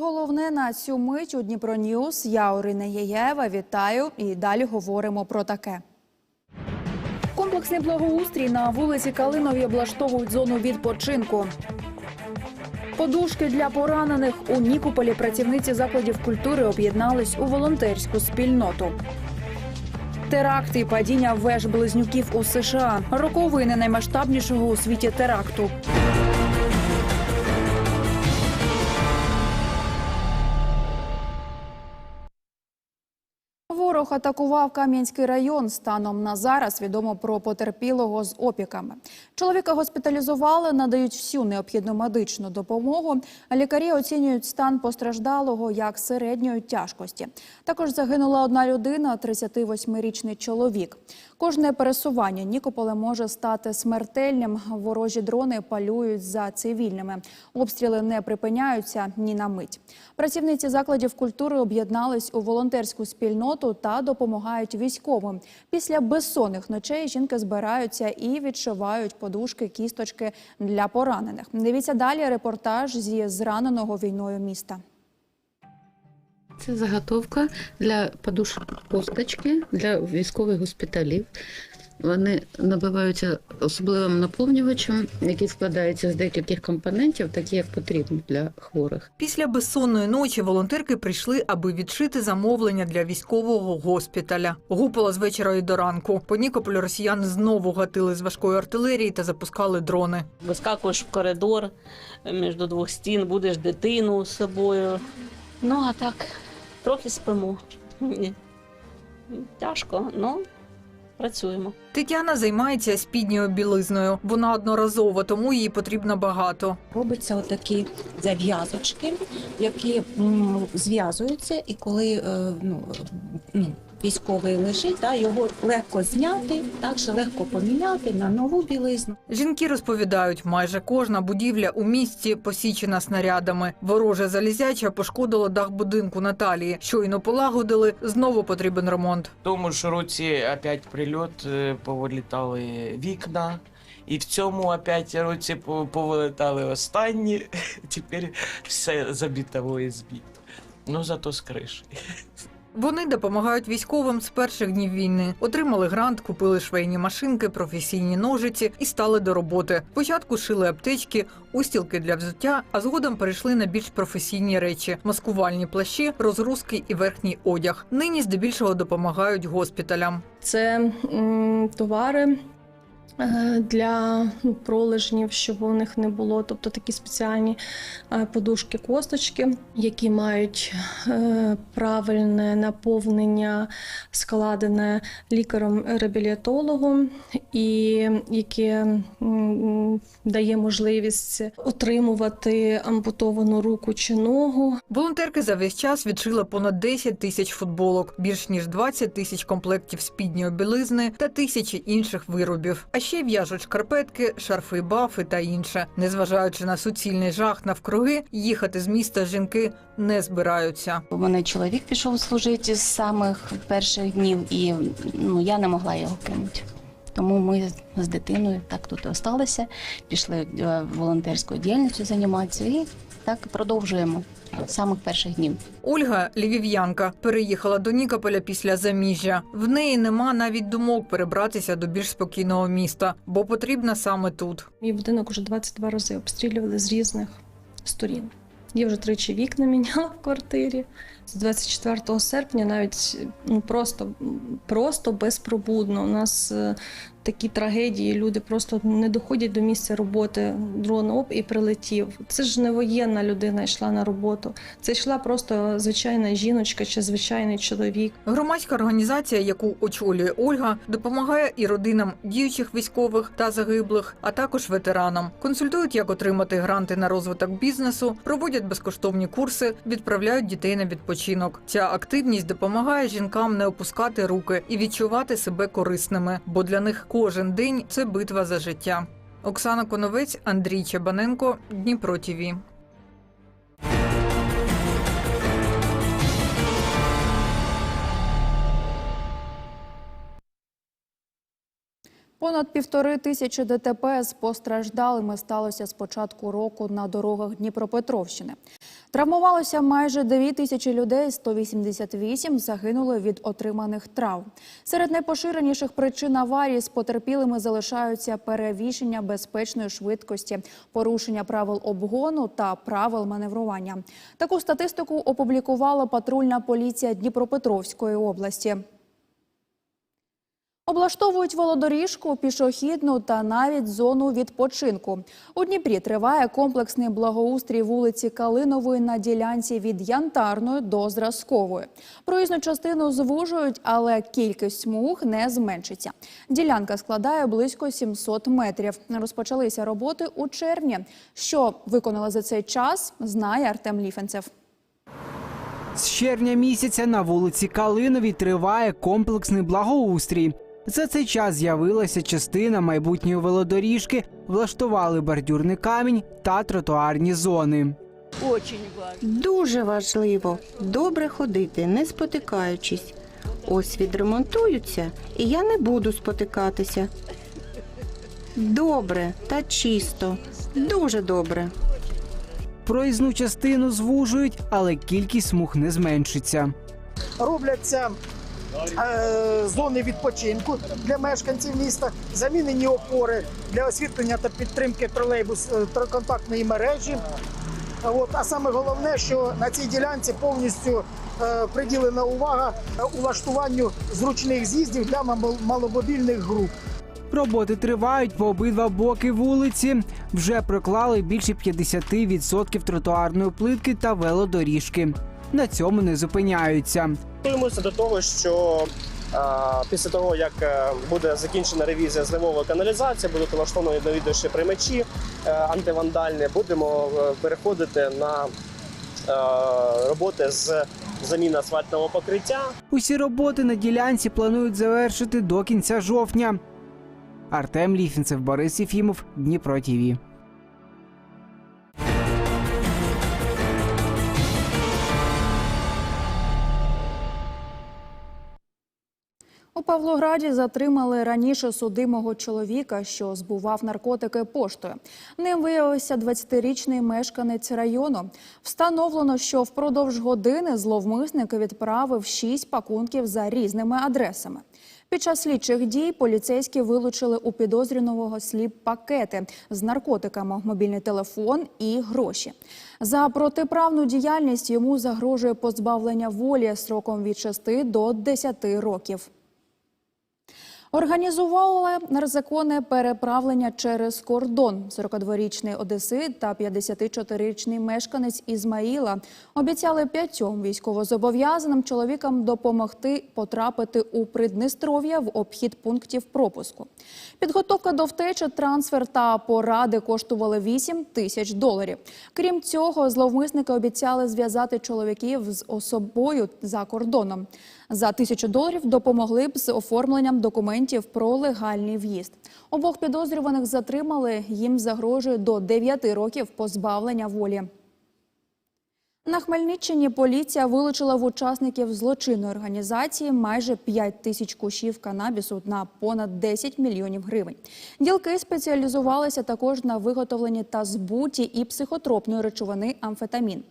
Головне на цю мить у Дніпро Ньюс. Я Орина Єєва. Вітаю і далі говоримо про таке. Комплексний благоустрій на вулиці Калинові облаштовують зону відпочинку. Подушки для поранених у Нікополі працівниці закладів культури об'єднались у волонтерську спільноту. Теракти і падіння веж близнюків у США. Роковини наймасштабнішого у світі теракту. Ворог атакував Кам'янський район. Станом на зараз відомо про потерпілого з опіками. Чоловіка госпіталізували, надають всю необхідну медичну допомогу. Лікарі оцінюють стан постраждалого як середньої тяжкості. Також загинула одна людина, 38-річний чоловік. Кожне пересування Нікополем може стати смертельним. Ворожі дрони палюють за цивільними. Обстріли не припиняються ні на мить. Працівниці закладів культури об'єднались у волонтерську спільноту та допомагають військовим. Після безсонних ночей жінки збираються і відшивають подушки, кісточки для поранених. Дивіться далі репортаж зі зраненого війною міста. Це заготовка для подушок косточки для військових госпіталів. Вони набиваються особливим наповнювачем, який складається з декількох компонентів, такі як потрібно для хворих. Після безсонної ночі волонтерки прийшли, аби відшити замовлення для військового госпіталя. Гупало з вечора і до ранку. По Нікополю росіяни знову гатили з важкої артилерії та запускали дрони. вискакуєш в коридор між двох стін, будеш дитину з собою. Ну, а так, трохи спимо. Тяжко, але працюємо. Тетяна займається спідньою білизною. Вона одноразова, тому їй потрібно багато. Робиться отакі зав'язочки, які м, зв'язуються, і коли е, ну, ну, військовий лежить, да, його легко зняти, також легко поміняти на нову білизну. Жінки розповідають, майже кожна будівля у місті посічена снарядами. Вороже залізяча пошкодило дах будинку Наталії. Щойно полагодили, знову потрібен ремонт. В тому ж році опять прильот, е, повилітали вікна. І в цьому опять році по- повилітали останні. Тепер все забіто в ОСБ. Ну зато з криші. Вони допомагають військовим з перших днів війни. Отримали грант, купили швейні машинки, професійні ножиці і стали до роботи. Спочатку шили аптечки, устілки для взуття, а згодом перейшли на більш професійні речі: маскувальні плащі, розгрузки і верхній одяг. Нині здебільшого допомагають госпіталям. Це м, товари для ну, пролежнів, щоб у них не було, тобто такі спеціальні е, подушки косточки, які мають е, правильне наповнення, складене лікарем-реабілітологом, і яке дає можливість отримувати ампутовану руку чи ногу Волонтерки за весь час відшили понад 10 тисяч футболок, більш ніж 20 тисяч комплектів спідньої білизни та тисячі інших виробів. А ще в'яжуть шкарпетки, шарфи, бафи та інше. Незважаючи на суцільний жах навкруги, їхати з міста жінки не збираються. У мене чоловік пішов служити з самих перших днів, і ну я не могла його кинути. Тому ми з дитиною так тут і осталися, пішли е, волонтерською діяльністю займатися і так продовжуємо самих перших днів. Ольга львів'янка переїхала до Нікополя після заміжжя. В неї нема навіть думок перебратися до більш спокійного міста, бо потрібна саме тут. Мій будинок уже 22 рази обстрілювали з різних сторін. Я вже тричі вікна міняла в квартирі. З 24 серпня навіть ну, просто, просто безпробудно. У нас е, такі трагедії, люди просто не доходять до місця роботи. Дрон оп і прилетів. Це ж не воєнна людина йшла на роботу. Це йшла просто звичайна жіночка чи звичайний чоловік. Громадська організація, яку очолює Ольга, допомагає і родинам діючих військових та загиблих, а також ветеранам. Консультують, як отримати гранти на розвиток бізнесу, проводять безкоштовні курси, відправляють дітей на відпочинок. Ця активність допомагає жінкам не опускати руки і відчувати себе корисними, бо для них кожен день це битва за життя. Оксана Коновець, Андрій Чабаненко, Дніпро ТІВІ. Понад півтори тисячі ДТП з постраждалими сталося з початку року на дорогах Дніпропетровщини. Травмувалося майже 9 тисячі людей, 188 загинули від отриманих травм. Серед найпоширеніших причин аварій з потерпілими залишаються перевішення безпечної швидкості, порушення правил обгону та правил маневрування. Таку статистику опублікувала патрульна поліція Дніпропетровської області. Облаштовують велодоріжку, пішохідну та навіть зону відпочинку. У Дніпрі триває комплексний благоустрій вулиці Калинової на ділянці від Янтарної до Зразкової. Проїзну частину звужують, але кількість смуг не зменшиться. Ділянка складає близько 700 метрів. Розпочалися роботи у червні. Що виконали за цей час, знає Артем Ліфенцев. З червня місяця на вулиці Калиновій триває комплексний благоустрій. За цей час з'явилася частина майбутньої велодоріжки, влаштували бордюрний камінь та тротуарні зони. Дуже важливо добре ходити, не спотикаючись. Ось відремонтуються, і я не буду спотикатися. Добре та чисто, дуже добре. Проїзну частину звужують, але кількість смуг не зменшиться. робляться зони відпочинку для мешканців міста, замінені опори для освітлення та підтримки тролейбус е, контактної мережі. От, а саме головне, що на цій ділянці повністю е, приділена увага е, улаштуванню зручних з'їздів для мал- маломобільних груп. Роботи тривають по обидва боки вулиці. Вже проклали більше 50% тротуарної плитки та велодоріжки. На цьому не зупиняються. Готуємося до того, що е, після того, як е, буде закінчена ревізія зливової каналізації, будуть влаштовані довідувачі приймачі е, антивандальні, будемо переходити на роботи з заміни асфальтного покриття. Усі роботи на ділянці планують завершити до кінця жовтня. Артем Ліфінцев, Борис Єфімов, Дніпро ТІВІ. Павлограді затримали раніше судимого чоловіка, що збував наркотики поштою. Ним виявився 20-річний мешканець району. Встановлено, що впродовж години зловмисник відправив 6 пакунків за різними адресами. Під час слідчих дій поліцейські вилучили у підозрюваного сліп пакети з наркотиками, мобільний телефон і гроші. За протиправну діяльність йому загрожує позбавлення волі сроком від 6 до 10 років. Організували незаконне переправлення через кордон. 42-річний одесит та 54-річний мешканець Ізмаїла обіцяли п'ятьом військовозобов'язаним чоловікам допомогти потрапити у Приднестров'я в обхід пунктів пропуску. Підготовка до втечі, трансфер та поради коштували 8 тисяч доларів. Крім цього, зловмисники обіцяли зв'язати чоловіків з особою за кордоном. За тисячу доларів допомогли б з оформленням документів про легальний в'їзд. Обох підозрюваних затримали. Їм загрожує до 9 років позбавлення волі. На Хмельниччині поліція вилучила в учасників злочинної організації майже 5 тисяч кущів канабісу на понад 10 мільйонів гривень. Ділки спеціалізувалися також на виготовленні та збуті і психотропної речовини амфетамін.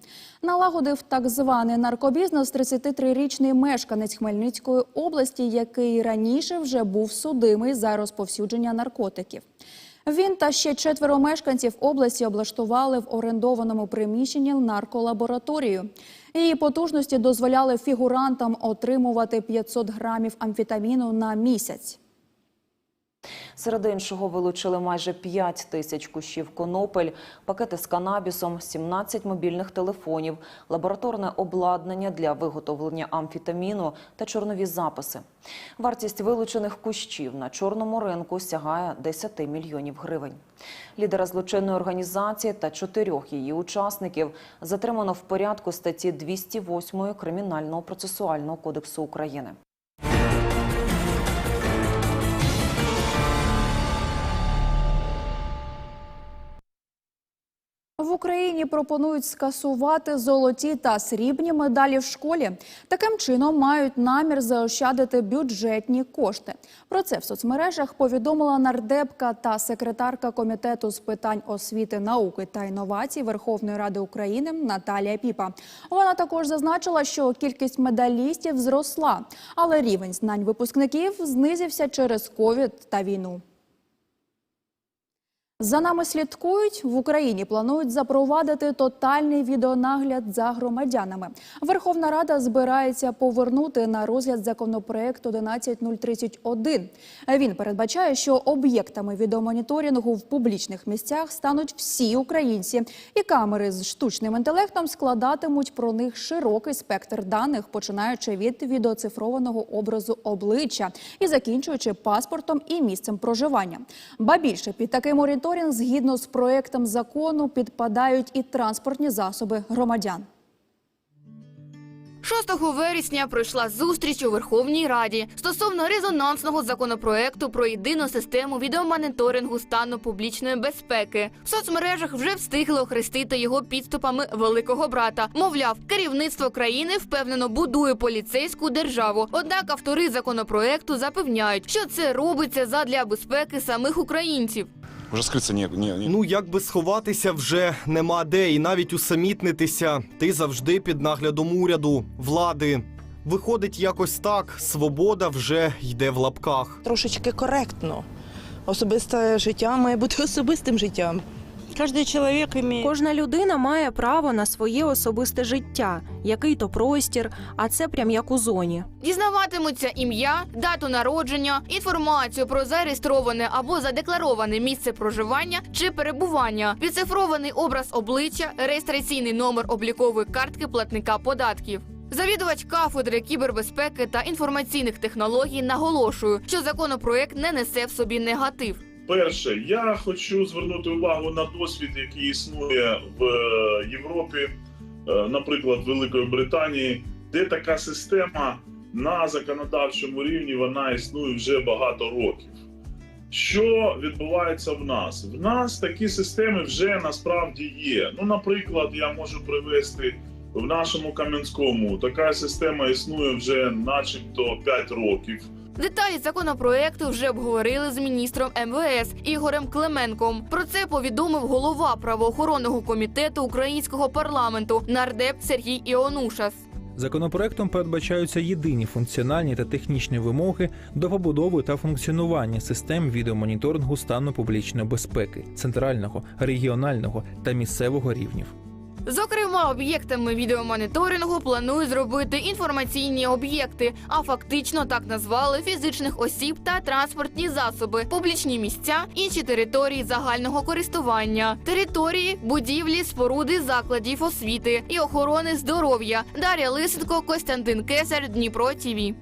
Налагодив так званий наркобізнес 33-річний мешканець Хмельницької області, який раніше вже був судимий за розповсюдження наркотиків. Він та ще четверо мешканців області облаштували в орендованому приміщенні нарколабораторію. Її потужності дозволяли фігурантам отримувати 500 грамів амфетаміну на місяць. Серед іншого вилучили майже 5 тисяч кущів конопель, пакети з канабісом, 17 мобільних телефонів, лабораторне обладнання для виготовлення амфетаміну та чорнові записи. Вартість вилучених кущів на чорному ринку сягає 10 мільйонів гривень. Лідера злочинної організації та чотирьох її учасників затримано в порядку статті 208 Кримінального процесуального кодексу України. В Україні пропонують скасувати золоті та срібні медалі в школі. Таким чином мають намір заощадити бюджетні кошти. Про це в соцмережах повідомила нардепка та секретарка комітету з питань освіти, науки та інновацій Верховної Ради України Наталія Піпа. Вона також зазначила, що кількість медалістів зросла, але рівень знань випускників знизився через ковід та війну. За нами слідкують в Україні. Планують запровадити тотальний відеонагляд за громадянами. Верховна Рада збирається повернути на розгляд законопроект 11031. Він передбачає, що об'єктами відеомоніторингу в публічних місцях стануть всі українці, і камери з штучним інтелектом складатимуть про них широкий спектр даних, починаючи від відеоцифрованого образу обличчя і закінчуючи паспортом і місцем проживання. Ба більше під такий моніторинг, згідно з проектом закону, підпадають і транспортні засоби громадян. 6 вересня пройшла зустріч у Верховній Раді стосовно резонансного законопроекту про єдину систему відеомоніторингу стану публічної безпеки. В соцмережах вже встигли охрестити його підступами великого брата. Мовляв, керівництво країни впевнено будує поліцейську державу. Однак автори законопроекту запевняють, що це робиться задля безпеки самих українців. Вже скритися ні, ні, ні. Ну як би сховатися вже нема де, і навіть усамітнитися. Ти завжди під наглядом уряду, влади. Виходить якось так, свобода вже йде в лапках. трошечки коректно. Особисте життя має бути особистим життям. Кожен чоловік має... Кожна людина має право на своє особисте життя, який то простір, а це прям як у зоні. Дізнаватимуться ім'я, дату народження, інформацію про зареєстроване або задеклароване місце проживання чи перебування, відцифрований образ обличчя, реєстраційний номер облікової картки платника податків. Завідувач кафедри кібербезпеки та інформаційних технологій наголошує, що законопроект не несе в собі негатив. Перше, я хочу звернути увагу на досвід, який існує в е, Європі, е, наприклад, Великої Британії, де така система на законодавчому рівні вона існує вже багато років. Що відбувається в нас? В нас такі системи вже насправді є. Ну, наприклад, я можу привести в нашому Кам'янському. Така система існує вже, начебто, 5 років. Деталі законопроекту вже обговорили з міністром МВС Ігорем Клименком. Про це повідомив голова правоохоронного комітету українського парламенту нардеп Сергій Іонушас. Законопроектом передбачаються єдині функціональні та технічні вимоги до побудови та функціонування систем відеомоніторингу стану публічної безпеки центрального, регіонального та місцевого рівнів. Зокрема, об'єктами відеомоніторингу планують зробити інформаційні об'єкти, а фактично так назвали фізичних осіб та транспортні засоби, публічні місця, інші території загального користування, території, будівлі, споруди закладів освіти і охорони здоров'я. Дар'я Лисенко, Костянтин Кесар, Дніпро ТІВІ.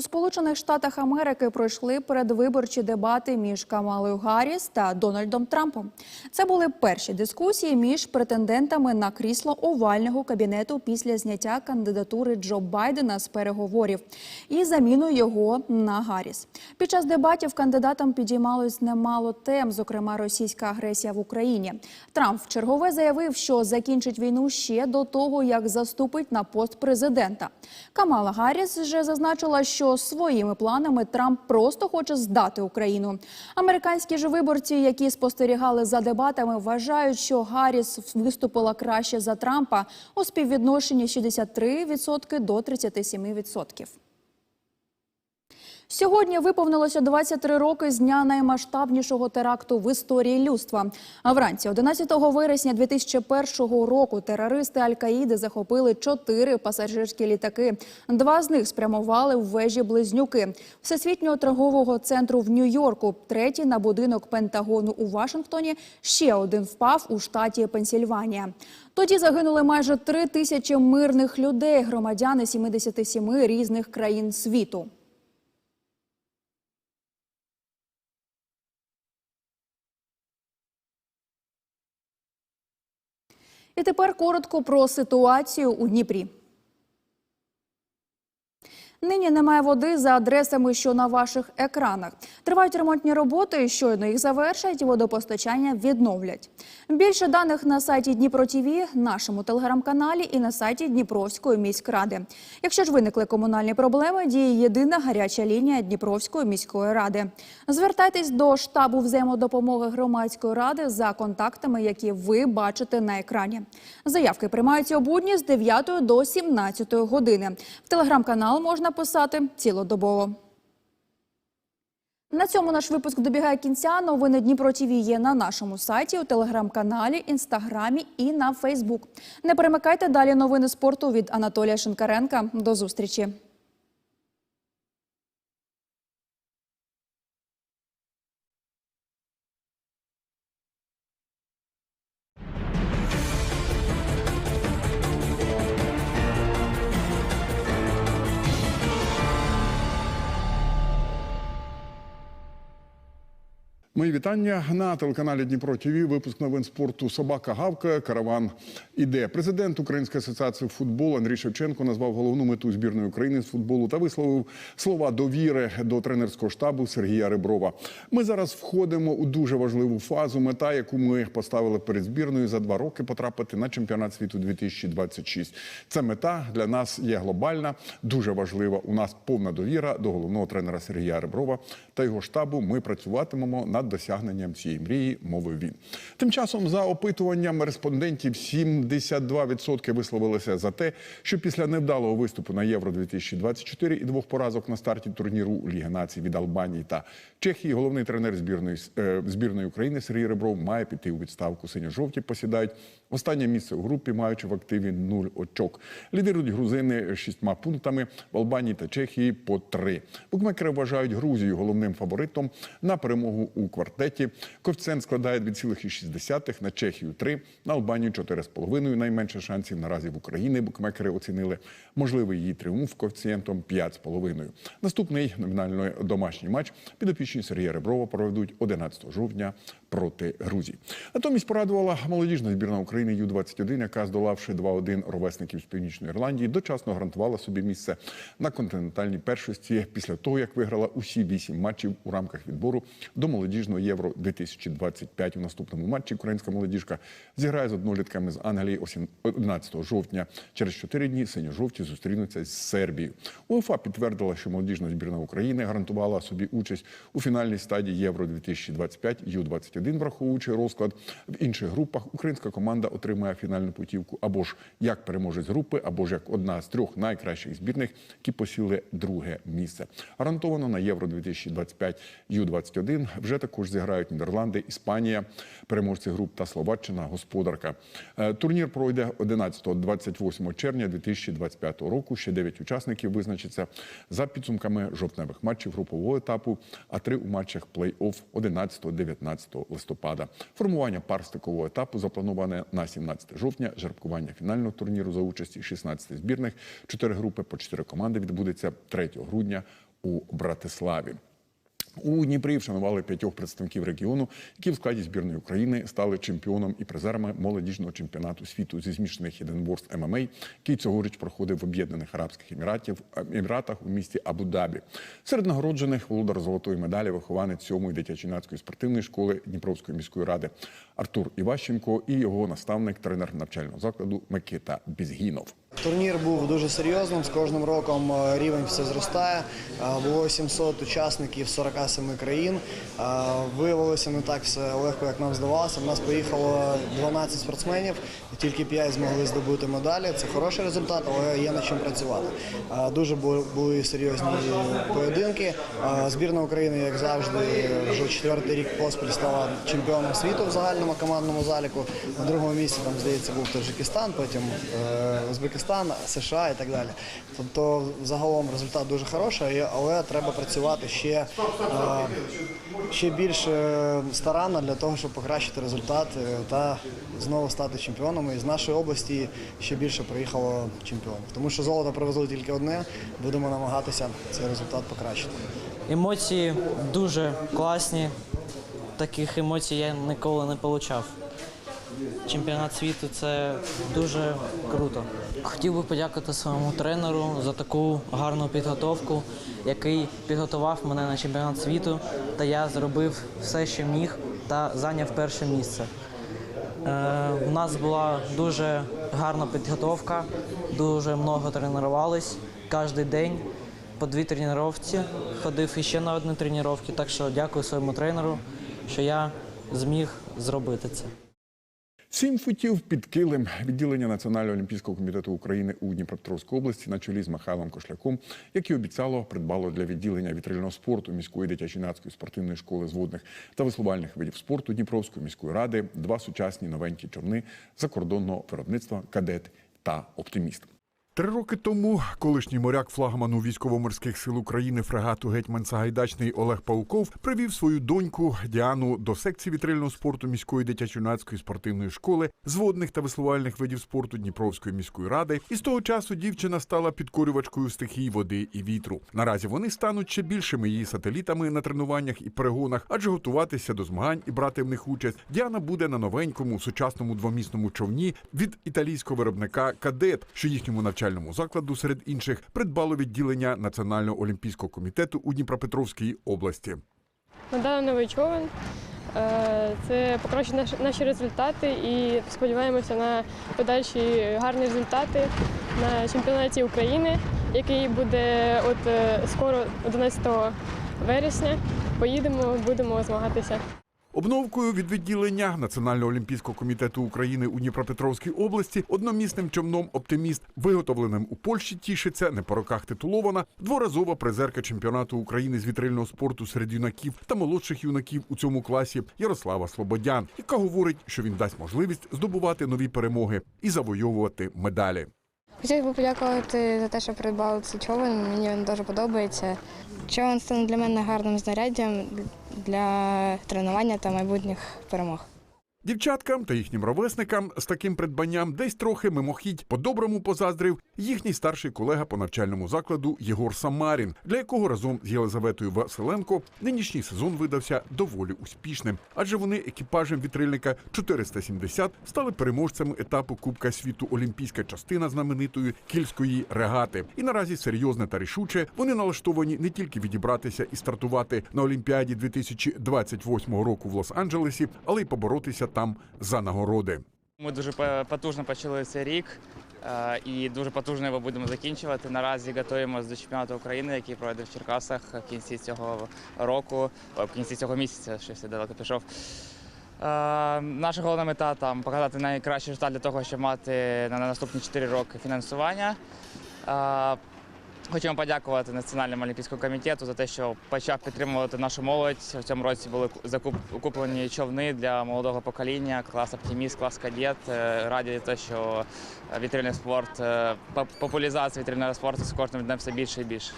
У Сполучених Штатах Америки пройшли передвиборчі дебати між Камалою Гарріс та Дональдом Трампом. Це були перші дискусії між претендентами на крісло овального кабінету після зняття кандидатури Джо Байдена з переговорів і заміною його на Гарріс. Під час дебатів кандидатам підіймалось немало тем, зокрема російська агресія в Україні. Трамп вчергове заявив, що закінчить війну ще до того, як заступить на пост президента. Камала Гарріс вже зазначила, що своїми планами Трамп просто хоче здати Україну. Американські ж виборці, які спостерігали за дебатами, вважають, що Гарріс виступила краще за Трампа у співвідношенні 63% до 37%. Сьогодні виповнилося 23 роки з дня наймасштабнішого теракту в історії людства. А вранці 11 вересня 2001 року терористи Аль-Каїди захопили чотири пасажирські літаки. Два з них спрямували в вежі близнюки всесвітнього торгового центру в Нью-Йорку. Третій на будинок Пентагону у Вашингтоні. Ще один впав у штаті Пенсільванія. Тоді загинули майже три тисячі мирних людей, громадяни 77 різних країн світу. І тепер коротко про ситуацію у Дніпрі. Нині немає води за адресами, що на ваших екранах. Тривають ремонтні роботи. Щойно їх завершать, водопостачання відновлять. Більше даних на сайті Дніпро ТІВІ, нашому телеграм-каналі і на сайті Дніпровської міськради. Якщо ж виникли комунальні проблеми, діє єдина гаряча лінія Дніпровської міської ради. Звертайтесь до штабу взаємодопомоги громадської ради за контактами, які ви бачите на екрані. Заявки приймаються у будні з 9 до 17 години. В телеграм-канал можна писати цілодобово. На цьому наш випуск добігає кінця. Новини Дніпро ТІВІ є на нашому сайті, у телеграм-каналі, інстаграмі і на Фейсбук. Не перемикайте далі новини спорту від Анатолія Шинкаренка. До зустрічі. Мої вітання на телеканалі Дніпро ТВ. Випуск новин спорту Собака гавкає. Караван іде. Президент Української асоціації футболу Андрій Шевченко назвав головну мету збірної України з футболу та висловив слова довіри до тренерського штабу Сергія Реброва. Ми зараз входимо у дуже важливу фазу. Мета, яку ми поставили перед збірною за два роки, потрапити на чемпіонат світу 2026. Ця мета для нас є глобальна, дуже важлива. У нас повна довіра до головного тренера Сергія Реброва та його штабу. Ми працюватимемо над досягненням цієї мрії, мовив він. Тим часом, за опитуванням респондентів, 72% висловилися за те, що після невдалого виступу на Євро 2024 і двох поразок на старті турніру Ліги націй від Албанії та Чехії, головний тренер збірної е, збірної України Сергій Ребров має піти у відставку. Синьо-жовті посідають останнє місце у групі, маючи в активі нуль очок. Лідирують грузини шістьма пунктами в Албанії та Чехії по три. Букмекери вважають Грузію головним фаворитом на перемогу у квартеті. Коефіцієнт складає 2,6, на Чехію 3, на Албанію 4,5. Найменше шансів наразі в Україні. Букмекери оцінили можливий її тріумф коефіцієнтом 5,5. Наступний номінально домашній матч підопічні Сергія Реброва проведуть 11 жовтня проти Грузії. Натомість порадувала молодіжна збірна України Ю-21, яка, здолавши 2-1 ровесників з Північної Ірландії, дочасно гарантувала собі місце на континентальній першості після того, як виграла усі вісім матчів у рамках відбору до молодіжного Євро 2025. У наступному матчі українська молодіжка зіграє з однолітками з Англії 11 жовтня. Через чотири дні синьо-жовті зустрінуться з Сербією. УЄФА підтвердила, що молодіжна збірна України гарантувала собі участь у фінальній стадії Євро 2025 Ю-21, враховуючи розклад в інших групах. Українська команда отримає фінальну путівку або ж як переможець групи, або ж як одна з трьох найкращих збірних, які посіли друге місце. Гарантовано на Євро 2025 Ю-21 вже також зіграють Нідерланди, Іспанія, переможці груп та Словаччина, господарка. Е, Турнір пройде 11-28 червня 2025 року. Ще 9 учасників визначаться за підсумками жовтневих матчів групового етапу, а три у матчах плей-офф 11-19 листопада. Формування парстикового етапу заплановане на 17 жовтня. Жеребкування фінального турніру за участі 16 збірних. Чотири групи по чотири команди відбудеться 3 грудня у Братиславі. У Дніпрі вшанували п'ятьох представників регіону, які в складі збірної України стали чемпіоном і призерами молодіжного чемпіонату світу зі змішаних єдиноборств ММА, який цьогоріч проходив в Об'єднаних Арабських Еміратів Еміратах у місті Абу-Дабі. Серед нагороджених володар золотої медалі, вихованець 7-ї дитячо-юнацької спортивної школи Дніпровської міської ради Артур Іващенко і його наставник, тренер навчального закладу Микита Бізгінов. Турнір був дуже серйозним. З кожним роком е, рівень все зростає. Е, Було 700 учасників з 47 країн. Е, Виявилося не так все легко, як нам здавалося. У нас поїхало 12 спортсменів, тільки 5 змогли здобути медалі. Це хороший результат, але є над чим працювати. Дуже були серйозні поєдинки. Збірна України, як завжди, вже четвертий рік поспіль стала чемпіоном світу в загальному командному заліку. На другому місці там здається був Таджикистан, потім е, Узбекистан, США і так далі. Тобто, загалом результат дуже хороший, але треба працювати ще, ще більш е, старанно для того, щоб покращити результат е, та знову стати чемпіоном. І з нашої області ще більше приїхало чемпіонів. Тому що золото привезли тільки одне. Будемо намагатися цей результат покращити. Емоції дуже класні. Таких емоцій я ніколи не отримав. Чемпіонат світу це дуже круто. Хотів би подякувати своєму тренеру за таку гарну підготовку, який підготував мене на чемпіонат світу, та я зробив все, що міг, та зайняв перше місце. Е, у нас була дуже гарна підготовка, дуже много тренувались кожен день. По дві тренувці ходив іще на одні тренування, так що дякую своєму тренеру, що я зміг зробити це. Сім футів під килим відділення Національного олімпійського комітету України у Дніпропетровській області на чолі з Михайлом Кошляком, як і обіцяло, придбало для відділення вітрильного спорту міської дитячо-юнацької спортивної школи з водних та веслувальних видів спорту Дніпровської міської ради два сучасні новенькі човни закордонного виробництва кадет та оптиміст. Три роки тому колишній моряк флагману військово-морських сил України фрегату гетьман Сагайдачний Олег Пауков привів свою доньку Діану до секції вітрильного спорту міської дитячо-юнацької спортивної школи з водних та веслувальних видів спорту Дніпровської міської ради. І з того часу дівчина стала підкорювачкою стихій води і вітру. Наразі вони стануть ще більшими її сателітами на тренуваннях і перегонах, адже готуватися до змагань і брати в них участь Діана буде на новенькому сучасному двомісному човні від італійського виробника Кадет, що їхньому навчальному закладу серед інших придбало відділення Національного олімпійського комітету у Дніпропетровській області. Надали новий човен. Е, Це покращить наші, наші результати і сподіваємося на подальші гарні результати на чемпіонаті України, який буде от е, скоро 11 вересня. Поїдемо, будемо змагатися. Обновкою від відділення Національного олімпійського комітету України у Дніпропетровській області одномісним човном Оптиміст, виготовленим у Польщі, тішиться не по роках титулована дворазова призерка чемпіонату України з вітрильного спорту серед юнаків та молодших юнаків у цьому класі Ярослава Слободян, яка говорить, що він дасть можливість здобувати нові перемоги і завойовувати медалі. Хотів би подякувати за те, що придбали цей човен. Мені він дуже подобається. Човен стане для мене гарним знаряддям для тренування та майбутніх перемог. Дівчаткам та їхнім ровесникам з таким придбанням десь трохи мимохідь по-доброму позаздрив їхній старший колега по навчальному закладу Єгор Самарін, для якого разом з Єлизаветою Василенко нинішній сезон видався доволі успішним, адже вони екіпажем вітрильника 470 стали переможцями етапу Кубка світу Олімпійська частина знаменитої кільської регати. І наразі серйозне та рішуче вони налаштовані не тільки відібратися і стартувати на Олімпіаді 2028 року в Лос-Анджелесі, але й поборотися там за нагороди. Ми дуже потужно почали цей рік е, і дуже потужно його будемо закінчувати. Наразі готуємося до чемпіонату України, який пройде в Черкасах в кінці цього року, в кінці цього місяця, що я далеко пішов. Е, Наша головна мета там показати найкращий результат для того, щоб мати на наступні 4 роки фінансування. Хочемо подякувати Національному олімпійському комітету за те, що почав підтримувати нашу молодь. В цьому році були закуплені куплені човни для молодого покоління, клас оптиміст, клас кадет. Е, Раді те, що вітрильний спорт, е, поп- популяризація вітрильного спорту з кожним днем все більше і більше.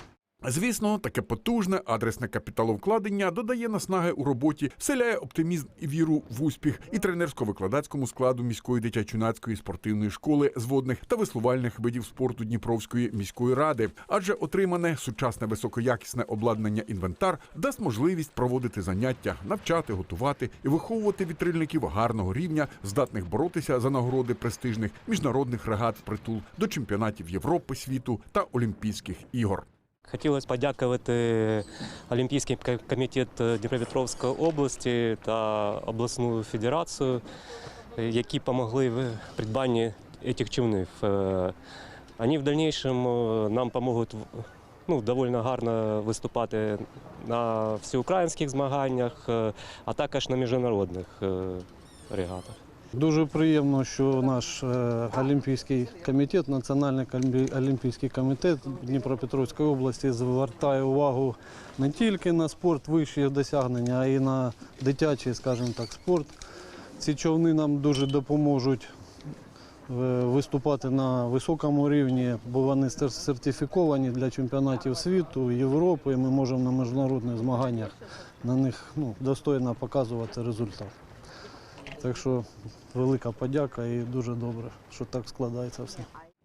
Звісно, таке потужне адресне капіталовкладення додає наснаги у роботі, вселяє оптимізм і віру в успіх і тренерсько-викладацькому складу міської дитячо-юнацької спортивної школи з водних та веслувальних видів спорту Дніпровської міської ради, адже отримане сучасне високоякісне обладнання інвентар дасть можливість проводити заняття, навчати, готувати і виховувати вітрильників гарного рівня, здатних боротися за нагороди престижних міжнародних регат впритул до чемпіонатів Європи, світу та Олімпійських ігор. Хотілося подякувати Олімпійський комітет Дніпропетровської області та обласну федерацію, е, які допомогли в придбанні цих човнів. Е, Вони в дальнейшем е, нам допоможуть ну, доволі гарно виступати на всеукраїнських змаганнях, е, а також на міжнародних е, регатах. Дуже приємно, що наш е, Олімпійський комітет, Національний олімпійський комітет Дніпропетровської області звертає увагу не тільки на спорт вищих досягнення, а й на дитячий, скажімо так, спорт. Ці човни нам дуже допоможуть е, виступати на високому рівні, бо вони сертифіковані для чемпіонатів світу, Європи. І ми можемо на міжнародних змаганнях на них ну, достойно показувати результат. Так що велика подяка і дуже добре, що так складається все.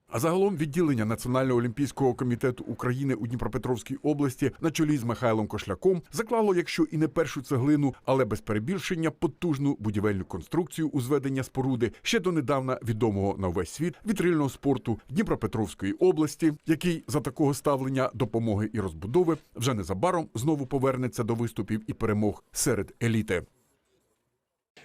А загалом відділення Національного олімпійського комітету України у Дніпропетровській області на чолі з Михайлом Кошляком заклало, якщо і не першу цеглину, але без перебільшення потужну будівельну конструкцію у зведення споруди ще донедавна відомого на весь світ вітрильного спорту Дніпропетровської області, який за такого ставлення допомоги і розбудови вже незабаром знову повернеться до виступів і перемог серед еліти.